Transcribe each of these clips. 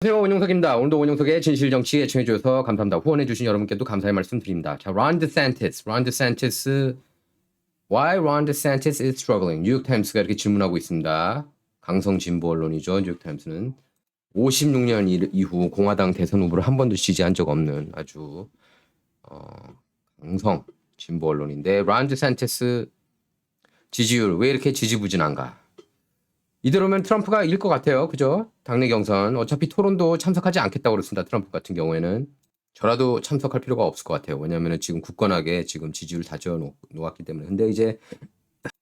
안녕하세요 원영석입니다. 오늘도 원영석의 진실 정치 애청해 주셔서 감사합니다. 후원해 주신 여러분께도 감사의 말씀 드립니다. 자, Ron DeSantis, Ron DeSantis, Why Ron DeSantis is struggling? 뉴욕 타임스가 이렇게 질문하고 있습니다. 강성 진보 언론이죠. 뉴욕 타임스는 56년 이- 이후 공화당 대선 후보를 한 번도 지지한 적 없는 아주 어, 강성 진보 언론인데 Ron DeSantis 지지율 왜 이렇게 지지부진한가? 이대로면 트럼프가 이길 것 같아요. 그죠? 당내 경선. 어차피 토론도 참석하지 않겠다고 그랬습니다. 트럼프 같은 경우에는. 저라도 참석할 필요가 없을 것 같아요. 왜냐하면 지금 굳건하게 지금 지지율 다져 놓- 놓았기 때문에. 근데 이제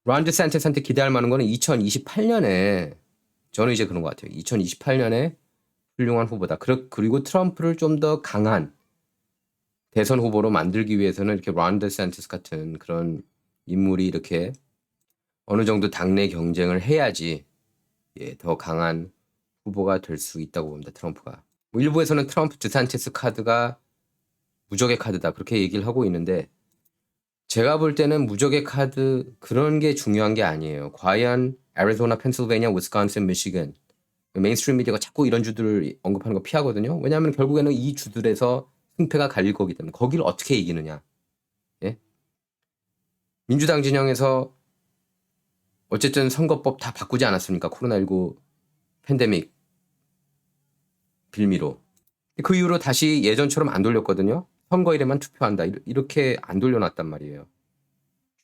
란드 산체스한테 기대할 만한 거는 2028년에 저는 이제 그런 것 같아요. 2028년에 훌륭한 후보다. 그리- 그리고 트럼프를 좀 더 강한 대선 후보로 만들기 위해서는 이렇게 란드 산체스 같은 그런 인물이 이렇게 어느 정도 당내 경쟁을 해야지 예, 더 강한 후보가 될 수 있다고 봅니다. 트럼프가. 뭐 일부에서는 트럼프 드산티스 카드가 무적의 카드다 그렇게 얘기를 하고 있는데 제가 볼 때는 무적의 카드 그런 게 중요한 게 아니에요. 과연 애리조나, 펜실베니아, 위스콘신, 미시건 메인스트림 미디어가 자꾸 이런 주들을 언급하는 거 피하거든요. 왜냐하면 결국에는 이 주들에서 승패가 갈릴 거기 때문에 거기를 어떻게 이기느냐. 예? 민주당 진영에서 어쨌든 선거법 다 바꾸지 않았습니까? 코로나19 팬데믹 빌미로. 그 이후로 다시 예전처럼 안 돌렸거든요. 선거일에만 투표한다. 이렇게 안 돌려놨단 말이에요.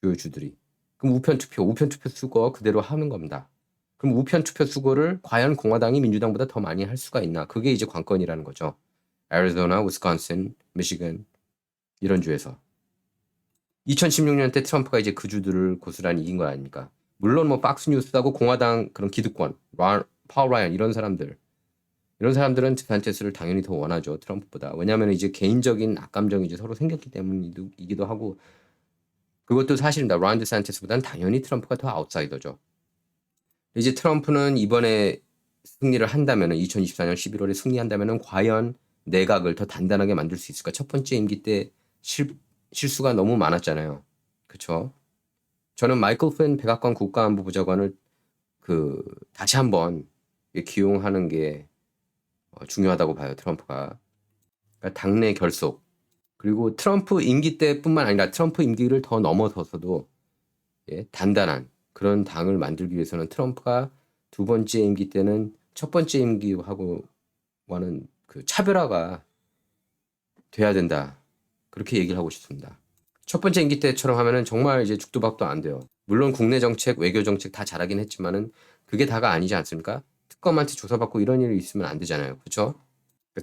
주요 주들이. 그럼 우편 투표, 우편 투표 수거 그대로 하는 겁니다. 그럼 우편 투표 수거를 과연 공화당이 민주당보다 더 많이 할 수가 있나? 그게 이제 관건이라는 거죠. 애리조나, 위스콘신, 미시건 이런 주에서. 2016년 때 트럼프가 이제 그 주들을 고스란히 이긴 거 아닙니까? 물론 뭐 박스뉴스하고 공화당 그런 기득권, 라, 파워 라이언 이런 사람들 이런 사람들은 드산테스를 당연히 더 원하죠 트럼프보다 왜냐하면 이제 개인적인 악감정이 이제 서로 생겼기 때문이기도 하고 그것도 사실입니다. 란 드산테스보다는 당연히 트럼프가 더 아웃사이더죠. 이제 트럼프는 이번에 승리를 한다면은 2024년 11월에 승리한다면은 과연 내각을 더 단단하게 만들 수 있을까? 첫 번째 임기 때 실, 실수가 너무 많았잖아요. 그쵸? 저는 마이클 플린 백악관 국가안보부장관을 그 다시 한번 기용하는 게 어, 중요하다고 봐요 트럼프가. 그러니까 당내 결속. 그리고 트럼프 임기 때뿐만 아니라 트럼프 임기를 더 넘어서서도 예, 단단한 그런 당을 만들기 위해서는 트럼프가 두 번째 임기 때는 첫 번째 임기하고와는 그 차별화가 돼야 된다. 그렇게 얘기를 하고 싶습니다. 첫 번째 임기 때처럼 하면은 정말 이제 죽도 밥도 안 돼요. 물론 국내 정책, 외교 정책 다 잘하긴 했지만은 그게 다가 아니지 않습니까? 특검한테 조사받고 이런 일이 있으면 안 되잖아요. 그렇죠?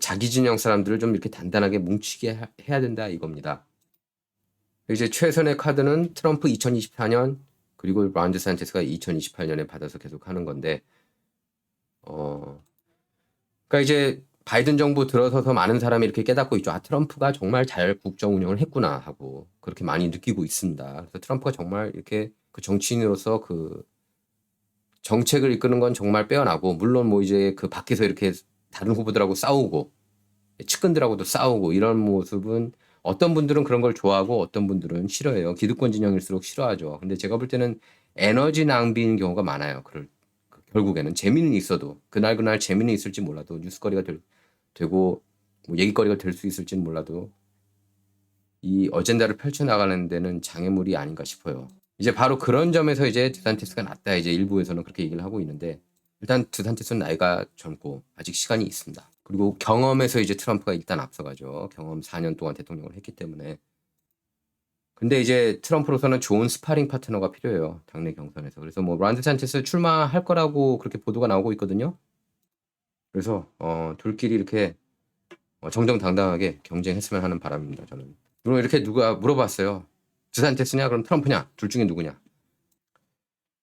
자기 진영 사람들을 좀 이렇게 단단하게 뭉치게 하- 해야 된다 이겁니다. 이제 최선의 카드는 트럼프 2024년 그리고 란드 산체스가 2028년에 받아서 계속 하는 건데 어 그러니까 이제 바이든 정부 들어서서 많은 사람이 이렇게 깨닫고 있죠. 아, 트럼프가 정말 잘 국정 운영을 했구나 하고 그렇게 많이 느끼고 있습니다. 그래서 트럼프가 정말 이렇게 그 정치인으로서 그 정책을 이끄는 건 정말 빼어나고 물론 뭐 이제 그 밖에서 이렇게 다른 후보들하고 싸우고 측근들하고도 싸우고 이런 모습은 어떤 분들은 그런 걸 좋아하고 어떤 분들은 싫어해요. 기득권 진영일수록 싫어하죠. 근데 제가 볼 때는 에너지 낭비인 경우가 많아요. 그럴 그 결국에는 재미는 있어도 그날 그날 재미는 있을지 몰라도 뉴스거리가 될, 되고 뭐 얘기거리가 될 수 있을지는 몰라도 이 어젠다를 펼쳐나가는 데는 장애물이 아닌가 싶어요. 이제 바로 그런 점에서 이제 드산티스가 낫다 이제 일부에서는 그렇게 얘기를 하고 있는데 일단 드산티스는 나이가 젊고 아직 시간이 있습니다. 그리고 경험에서 이제 트럼프가 일단 앞서가죠. 경험 4년 동안 대통령을 했기 때문에. 근데 이제 트럼프로서는 좋은 스파링 파트너가 필요해요. 당내 경선에서. 그래서 뭐 란드 산체스 출마할 거라고 그렇게 보도가 나오고 있거든요. 그래서 어, 둘끼리 이렇게 어, 정정당당하게 경쟁했으면 하는 바람입니다. 저는. 그리고 이렇게 누가 물어봤어요. 드산테스냐 그럼 트럼프냐 둘 중에 누구냐?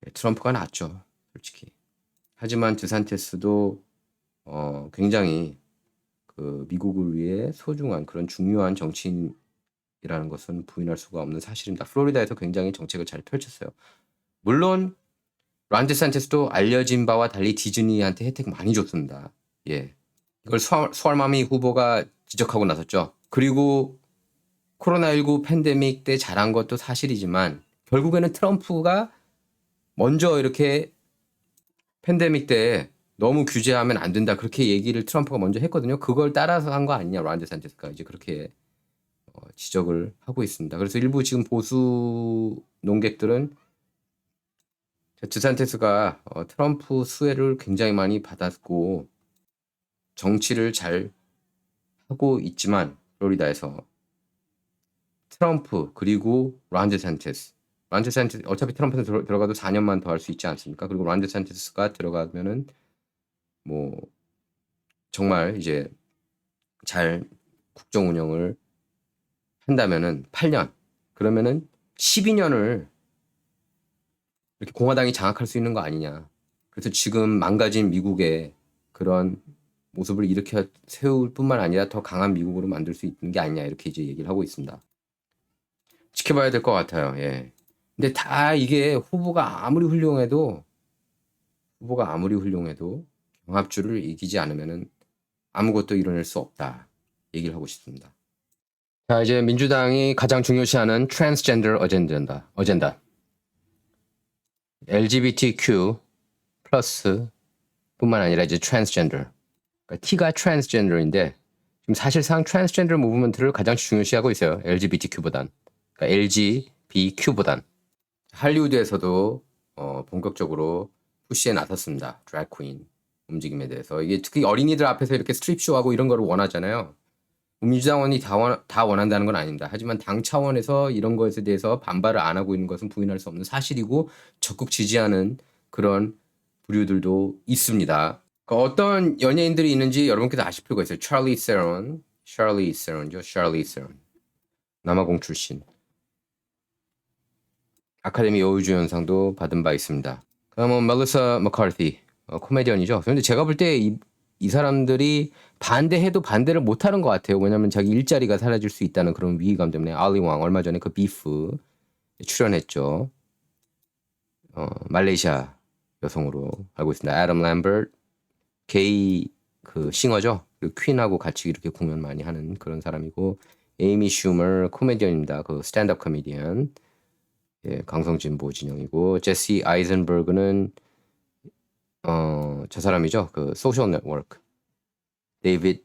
네, 트럼프가 낫죠. 솔직히. 하지만 드산테스도 어, 굉장히 그 미국을 위해 소중한 그런 중요한 정치인이라는 것은 부인할 수가 없는 사실입니다. 플로리다에서 굉장히 정책을 잘 펼쳤어요. 물론 란드 산체스도 알려진 바와 달리 디즈니한테 혜택 많이 줬습니다. 예. 이걸 수알, 수알마미 후보가 지적하고 나섰죠. 그리고 코로나19 팬데믹 때 잘한 것도 사실이지만 결국에는 트럼프가 먼저 이렇게 팬데믹 때 너무 규제하면 안 된다. 그렇게 얘기를 트럼프가 먼저 했거든요. 그걸 따라서 한 거 아니냐. 란 데산티스가 이제 그렇게 어, 지적을 하고 있습니다. 그래서 일부 지금 보수 농객들은 드산테스가 어, 트럼프 수혜를 굉장히 많이 받았고 정치를 잘 하고 있지만 플로리다에서 트럼프 그리고 란드 산테스 란드 산테스 어차피 트럼프는 들어, 들어가도 4년만 더 할 수 있지 않습니까? 그리고 란드 산테스가 들어가면은 뭐 정말 이제 잘 국정 운영을 한다면은 8년 그러면은 12년을 이렇게 공화당이 장악할 수 있는 거 아니냐. 그래서 지금 망가진 미국의 그런 모습을 일으켜 세울 뿐만 아니라 더 강한 미국으로 만들 수 있는 게 아니냐 이렇게 이제 얘기를 하고 있습니다. 지켜봐야 될 것 같아요. 예. 근데 다 이게 후보가 아무리 훌륭해도 후보가 아무리 훌륭해도 경합주를 이기지 않으면은 아무것도 이뤄낼 수 없다 얘기를 하고 싶습니다. 자 이제 민주당이 가장 중요시하는 트랜스젠더 어젠다 어젠다 LGBTQ 플러스 뿐만 아니라 이제 트랜스젠더 그러니까 T가 트랜스젠더인데 지금 사실상 트랜스젠더 무브먼트를 가장 중요시하고 있어요. LGBTQ보단 그러니까 LGBTQ보단 할리우드에서도 어, 본격적으로 푸시에 나섰습니다. 드래그 퀸 움직임에 대해서 이게 특히 어린이들 앞에서 이렇게 스트립 쇼하고 이런 거를 원하잖아요. 민주당원이 다, 원, 다 원한다는 건 아닙니다. 하지만 당 차원에서 이런 것에 대해서 반발을 안 하고 있는 것은 부인할 수 없는 사실이고 적극 지지하는 그런 부류들도 있습니다. 그러니까 어떤 연예인들이 있는지 여러분께서 아실 필요가 있어요. 찰리 세런, 찰리 세런죠. 찰리 세런. 남아공 출신. 아카데미 여우주연상도 받은 바 있습니다. 그다음은 멜리사 머카르티 어, 코미디언이죠. 그런데 제가 볼 때 이 이 사람들이 반대해도 반대를 못하는 것 같아요. 왜냐하면 자기 일자리가 사라질 수 있다는 그런 위기감 때문에 알리 왕 얼마 전에 그 비프 출연했죠. 어, 말레이시아 여성으로 알고 있습니다. 애덤 램버트 게이 그 싱어죠. 그 퀸하고 같이 이렇게 공연 많이 하는 그런 사람이고 에이미 슈머 코미디언입니다. 그 스탠드업 코미디언. 예, 강성진 보 진영이고 제시 아이젠버그는 어, 저 사람이죠. 그 소셜 네트워크. 데이빗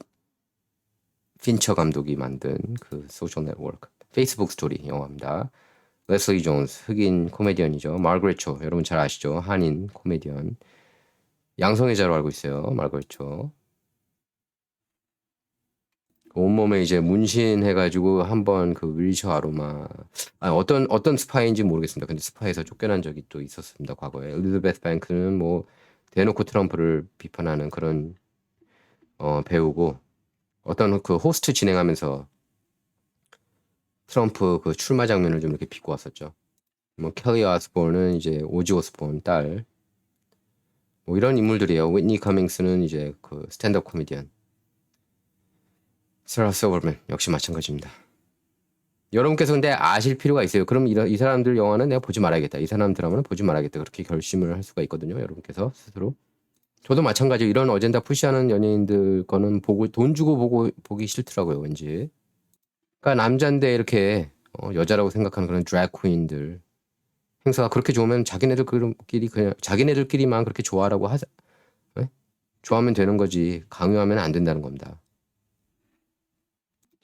핀처 감독이 만든 그 소셜 네트워크. 페이스북 스토리 영화입니다. 레슬리 존스 흑인 코미디언이죠. 마르그레 초 여러분 잘 아시죠? 한인 코미디언. 양성애자로 알고 있어요. 마르그레 초. 온몸에 이제 문신 해가지고 한번 그 윌처 아로마 아 어떤 어떤 스파인지 모르겠습니다. 근데 스파에서 쫓겨난 적이 또 있었습니다. 과거에 엘리자베스 뱅크는 뭐 대놓고 트럼프를 비판하는 그런 어, 배우고 어떤 그 호스트 진행하면서 트럼프 그 출마 장면을 좀 이렇게 비고 왔었죠. 뭐 켈리 아스본은 이제 오지 오스본 딸. 뭐 이런 인물들이에요. 윈니 커밍스는 이제 그 스탠드업 코미디언. 세라 서버맨 역시 마찬가지입니다. 여러분께서 근데 아실 필요가 있어요. 그럼 이, 이 사람들 영화는 내가 보지 말아야겠다. 이 사람 드라마는 보지 말아야겠다. 그렇게 결심을 할 수가 있거든요. 여러분께서 스스로. 저도 마찬가지 이런 어젠다 푸시하는 연예인들 거는 보고 돈 주고 보고 보기 싫더라고요. 왠지. 그러니까 남자인데 이렇게 어, 여자라고 생각하는 그런 드래그 퀸들 행사가 그렇게 좋으면 자기네들끼리 그냥 자기네들끼리만 그렇게 좋아라고 하자. 네? 좋아하면 되는 거지. 강요하면 안 된다는 겁니다.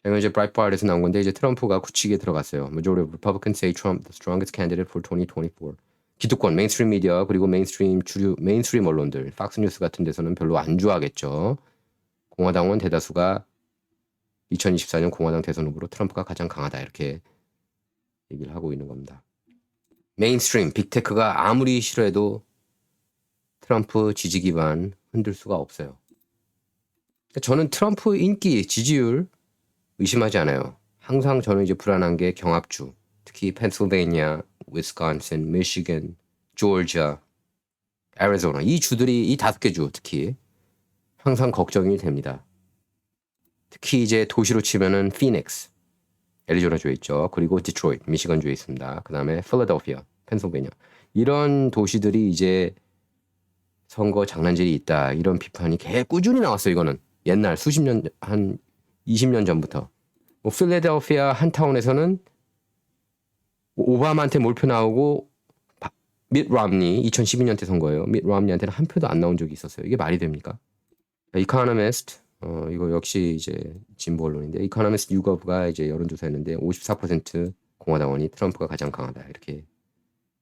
제가 이제 브라이트바르에서 나온 건데 이제 트럼프가 굳히게 들어갔어요. Majority of Republicans say Trump the strongest candidate for 2024. 기득권, 메인스트림 미디어 그리고 메인스트림 주류 메인스트림 언론들, 팍스 뉴스 같은 데서는 별로 안 좋아하겠죠. 공화당원 대다수가 2024년 공화당 대선 후보로 트럼프가 가장 강하다 이렇게 얘기를 하고 있는 겁니다. 메인스트림, 빅테크가 아무리 싫어해도 트럼프 지지 기반 흔들 수가 없어요. 저는 트럼프 인기, 지지율 의심하지 않아요. 항상 저는 이제 불안한 게 경합주, 특히 펜실베이니아, 위스콘신, 미시간, 조지아, 애리조나 이 주들이 이 다섯 개 주 특히 항상 걱정이 됩니다. 특히 이제 도시로 치면은 피닉스, 애리조나주에 있죠. 그리고 디트로이트, 미시건주에 있습니다. 그 다음에 필라델피아, 펜실베이니아 이런 도시들이 이제 선거 장난질이 있다 이런 비판이 개 꾸준히 나왔어요. 이거는 옛날 수십 년 한 20년 전부터 뭐 필라델피아 한 타운에서는 오바마한테 몰표 나오고 바, 밋 람니 2012년 때 선거예요. 밋 람니한테는 한 표도 안 나온 적이 있었어요. 이게 말이 됩니까? 이카노미스트 어 이거 역시 이제 진보 언론인데 이카노미스트 유거브가 이제 여론조사했는데 54% 공화당원이 트럼프가 가장 강하다 이렇게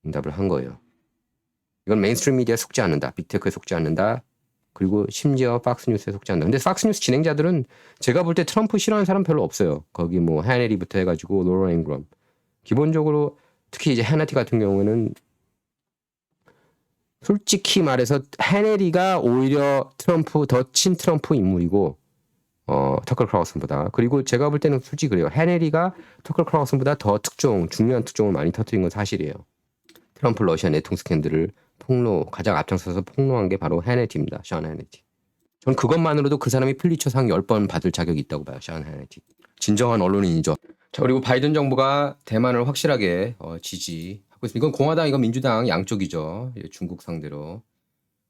응답을 한 거예요. 이건 메인스트림 미디어에 속지 않는다. 빅테크에 속지 않는다. 그리고 심지어 팍스뉴스에 속지 않는다. 근데 팍스뉴스 진행자들은 제가 볼 때 트럼프 싫어하는 사람 별로 없어요. 거기 뭐 해네리부터 해가지고 로런 앵그럼. 기본적으로 특히 이제 해네티 같은 경우에는 솔직히 말해서 해네리가 오히려 트럼프 더 친 트럼프 인물이고 어 터클 크라우슨보다 그리고 제가 볼 때는 솔직히 그래요. 해네리가 터클 크라우슨보다 더 특종 중요한 특종을 많이 터뜨린 건 사실이에요. 트럼프 러시아 내통 스캔들을 폭로 가장 앞장서서 폭로한 게 바로 해네티입니다. 샤운 해네티. 전 그것만으로도 그 사람이 플리처상 10번 받을 자격이 있다고 봐요. 샤운 해네티. 진정한 언론인이죠. 자 그리고 바이든 정부가 대만을 확실하게 어, 지지 이건 공화당 이건 민주당 양쪽이죠. 예, 중국 상대로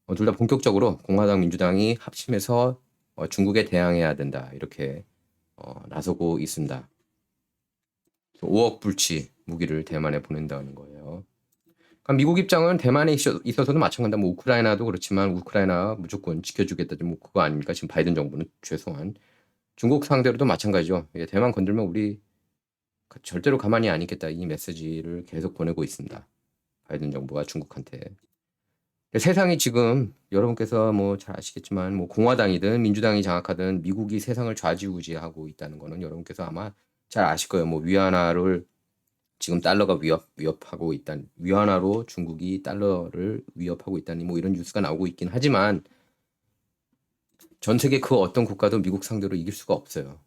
어, 둘 다 본격적으로 공화당 민주당이 합심해서 어, 중국에 대항해야 된다 이렇게 어, 나서고 있습니다. 5억 불치 무기를 대만에 보낸다는 거예요. 그러니까 미국 입장은 대만에 있어- 있어서도 마찬가지다. 뭐 우크라이나도 그렇지만 우크라이나 무조건 지켜주겠다. 뭐 그거 아닙니까? 지금 바이든 정부는 최소한 중국 상대로도 마찬가지죠. 예, 대만 건들면 우리 그 절대로 가만히 안 있겠다. 이 메시지를 계속 보내고 있습니다. 바이든 정부가 중국한테. 세상이 지금 여러분께서 뭐 잘 아시겠지만 뭐 공화당이든 민주당이 장악하든 미국이 세상을 좌지우지하고 있다는 거는 여러분께서 아마 잘 아실 거예요. 뭐 위안화를 지금 달러가 위협 위협하고 있다. 위안화로 중국이 달러를 위협하고 있다니 뭐 이런 뉴스가 나오고 있긴 하지만 전 세계 그 어떤 국가도 미국 상대로 이길 수가 없어요.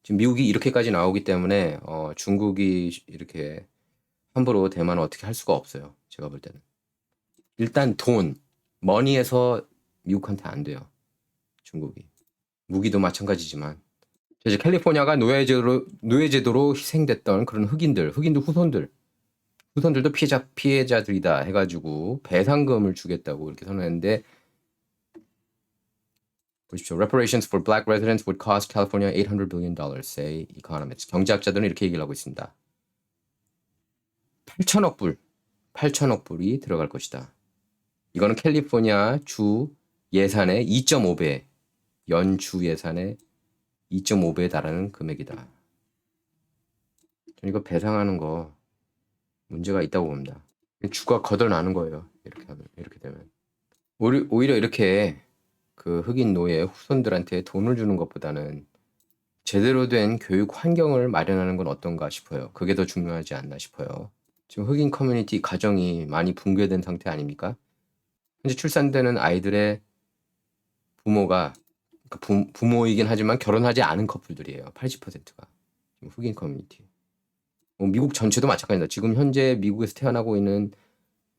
예. 지금 미국이 이렇게까지 나오기 때문에 어, 중국이 이렇게 함부로 대만을 어떻게 할 수가 없어요. 제가 볼 때는 일단 돈, 머니에서 미국한테 안 돼요. 중국이 무기도 마찬가지지만 이제 캘리포니아가 노예제도로 노예제도로 희생됐던 그런 흑인들, 흑인들 후손들, 후손들도 피해자 피해자들이다 해가지고 배상금을 주겠다고 이렇게 선언했는데 보십시오. Reparations for black residents would cost California 800 billion say economists. 경제학자들은 이렇게 얘기를 하고 있습니다. 8천억 불, 8천억 불이 들어갈 것이다. 이거는 캘리포니아 주 예산의 2.5배, 연주 예산의 2.5배에 달하는 금액이다. 저는 이거 배상하는 거 문제가 있다고 봅니다. 주가 거덜나는 거예요. 이렇게 하면 이렇게 되면 오히- 오히려 이렇게 그 흑인 노예 후손들한테 돈을 주는 것보다는 제대로 된 교육 환경을 마련하는 건 어떤가 싶어요. 그게 더 중요하지 않나 싶어요. 지금 흑인 커뮤니티 가정이 많이 붕괴된 상태 아닙니까? 현재 출산되는 아이들의 부모가 그 부, 부모이긴 하지만 결혼하지 않은 커플들이에요. 80%가 흑인 커뮤니티. 뭐 미국 전체도 마찬가지다. 지금 현재 미국에서 태어나고 있는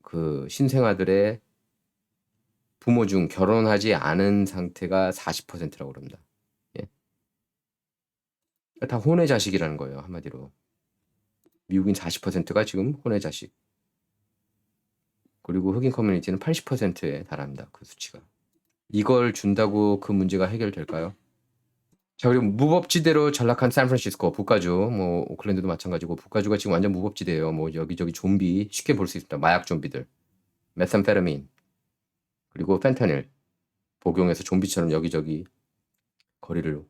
그 신생아들의 부모 중 결혼하지 않은 상태가 40%라고 그럽니다. 예. 다 혼의 자식이라는 거예요. 한마디로. 미국인 40%가 지금 혼의 자식. 그리고 흑인 커뮤니티는 80%에 달합니다. 그 수치가. 이걸 준다고 그 문제가 해결될까요? 자, 그리고 무법지대로 전락한 샌프란시스코, 북가주, 뭐 오클랜드도 마찬가지고 북가주가 지금 완전 무법지대예요. 뭐 여기저기 좀비 쉽게 볼 수 있습니다. 마약 좀비들, 메탄페타민, 그리고 펜타닐 복용해서 좀비처럼 여기저기 거리를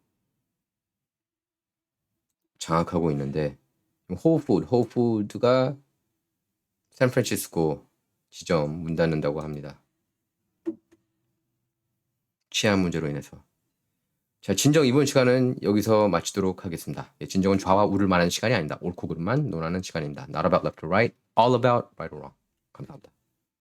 장악하고 있는데 호푸드, 호푸드가 샌프란시스코 지점 문 닫는다고 합니다. 치안 문제로 인해서. 자, 진정 이번 시간은 여기서 마치도록 하겠습니다. 예, 진정은 좌와 우를 말하는 시간이 아니다. 옳고 그름만 논하는 시간입니다. Not about left or right, all about right or wrong. 감사합니다.